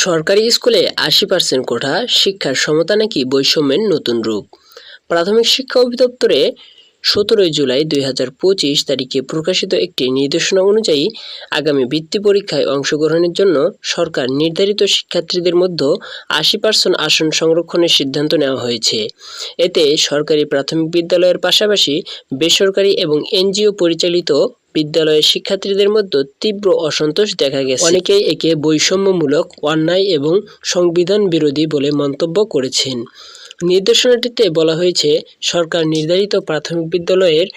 সরকারি স্কুলে আশি পার্সেন্ট কোঠা শিক্ষার সমতা নাকি বৈষম্যের নতুন রূপ। প্রাথমিক শিক্ষা অধিদপ্তরে সতেরোই জুলাই দুই হাজার পঁচিশ তারিখে প্রকাশিত একটি নির্দেশনা অনুযায়ী আগামী বৃত্তি পরীক্ষায় অংশগ্রহণের জন্য সরকার নির্ধারিত শিক্ষার্থীদের মধ্যে আশি পার্সেন্ট আসন সংরক্ষণের সিদ্ধান্ত নেওয়া হয়েছে। এতে সরকারি প্রাথমিক বিদ্যালয়ের পাশাপাশি বেসরকারি এবং এনজিও পরিচালিত বিদ্যালয়ের শিক্ষার্থীদের মধ্যে তীব্র অসন্তোষ দেখা গেছে। অনেকেই একে বৈষম্যমূলক, অন্যায় এবং সংবিধান বিরোধী বলে মন্তব্য করেছেন। নির্দেশনাটিতে বলা হয়েছে, সরকার নির্ধারিত প্রাথমিক বিদ্যালয়ের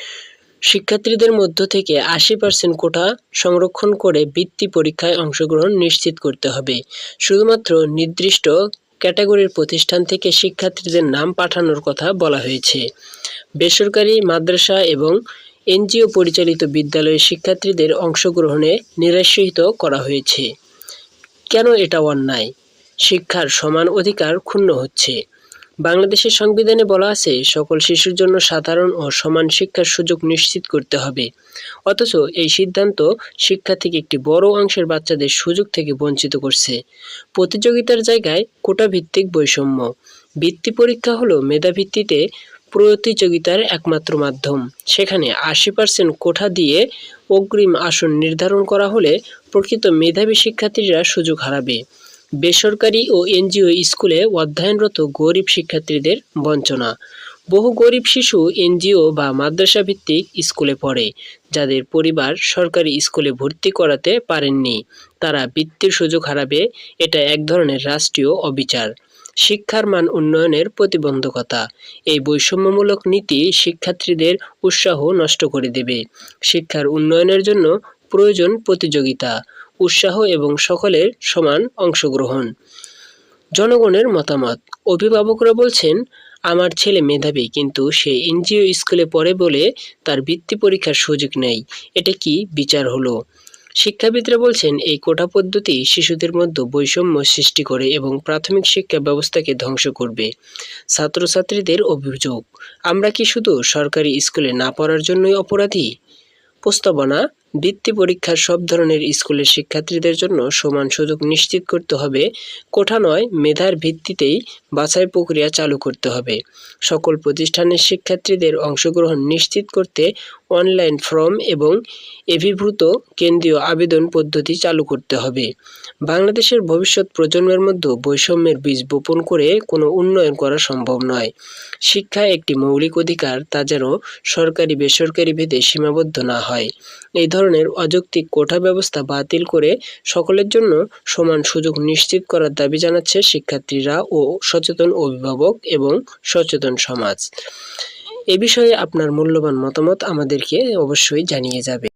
শিক্ষার্থীদের মধ্য থেকে আশি পার্সেন্ট কোটা সংরক্ষণ করে বৃত্তি পরীক্ষায় অংশগ্রহণ নিশ্চিত করতে হবে। শুধুমাত্র নির্দিষ্ট ক্যাটাগরির প্রতিষ্ঠান থেকে শিক্ষার্থীদের নাম পাঠানোর কথা বলা হয়েছে। বেসরকারি মাদ্রাসা এবং এনজিও পরিচালিত বিদ্যালয়ের শিক্ষার্থীদের অংশগ্রহণে নিরাশ্রিত করা হয়েছে। কেন এটা অন্যায়? শিক্ষার সমান অধিকার ক্ষুণ্ণ হচ্ছে। বাংলাদেশের সংবিধানে বলা আছে, সকল শিশুর জন্য সাধারণ ও সমান শিক্ষার সুযোগ নিশ্চিত করতে হবে। অথচ এই সিদ্ধান্ত শিক্ষা থেকে একটি বড় অংশের বাচ্চাদের সুযোগ থেকে বঞ্চিত করছে। প্রতিযোগিতার জায়গায় কোটা ভিত্তিক বৈষম্য। বৃত্তি পরীক্ষা হলো মেধাভিত্তিতে প্রতিযোগিতার একমাত্র মাধ্যম। সেখানে আশি পার্সেন্ট কোঠা দিয়ে অগ্রিম আসন নির্ধারণ করা হলে প্রকৃত মেধাবী শিক্ষার্থীরা সুযোগ হারাবে। বেসরকারি ও এনজিও স্কুলে অধ্যয়নরত গরিব শিক্ষার্থীদের বঞ্চনা। বহু গরিব শিশু এনজিও বা মাদ্রাসা ভিত্তিক স্কুলে পড়ে, যাদের পরিবার সরকারি স্কুলে ভর্তি করাতে পারেননি। তারা বৃত্তির সুযোগ হারাবে, এটা এক ধরনের রাষ্ট্রীয় অবিচার। শিক্ষার মান উন্নয়নের প্রতিবন্ধকতা। এই বৈষম্যমূলক নীতি শিক্ষার্থীদের উৎসাহ নষ্ট করে দেবে। শিক্ষার উন্নয়নের জন্য প্রয়োজন প্রতিযোগিতা, উৎসাহ এবং সকলের সমান অংশগ্রহণ। জনগণের মতামত, অভিভাবকরা বলছেন, আমার ছেলে মেধাবী, কিন্তু সে এনজিও স্কুলে পড়ে বলে তার বৃত্তি পরীক্ষার সুযোগ নেই। এটা কি বিচার হলো? শিক্ষাবিদরা বলছেন, এই কোটা পদ্ধতি শিশুদের মধ্যে বৈষম্য সৃষ্টি করে এবং প্রাথমিক শিক্ষা ব্যবস্থাকে ধ্বংস করবে। ছাত্রছাত্রীদের অভিযোগ, আমরা কি শুধু সরকারি স্কুলে না পড়ার জন্যই অপরাধী? প্রস্তাবনা বৃত্তি পরীক্ষার সব ধরনের স্কুলের শিক্ষার্থীদের জন্য সমান সুযোগ নিশ্চিত করতে হবে। কোঠা নয়, মেধার ভিত্তিতেই বাছাই প্রক্রিয়া চালু করতে হবে। সকল প্রতিষ্ঠানের শিক্ষার্থীদের অংশগ্রহণ নিশ্চিত করতে অনলাইন ফর্ম এবং এভিভূত কেন্দ্রীয় আবেদন পদ্ধতি চালু করতে হবে। বাংলাদেশের ভবিষ্যৎ প্রজন্মের মধ্যে বৈষম্যের বীজ বপন করে কোনো উন্নয়ন করা সম্ভব নয়। শিক্ষা একটি মৌলিক অধিকার, তা যেন সরকারি বেসরকারি ভেদে সীমাবদ্ধ না হয়। এই ধরনের অযৌক্তিক কোঠা ব্যবস্থা বাতিল করে সকলের জন্য সমান সুযোগ নিশ্চিত করার দাবি জানাচ্ছে শিক্ষার্থীরা ও সচেতন অভিভাবক এবং সচেতন সমাজ। এ বিষয়ে আপনার মূল্যবান মতামত আমাদেরকে অবশ্যই জানিয়ে যাবে।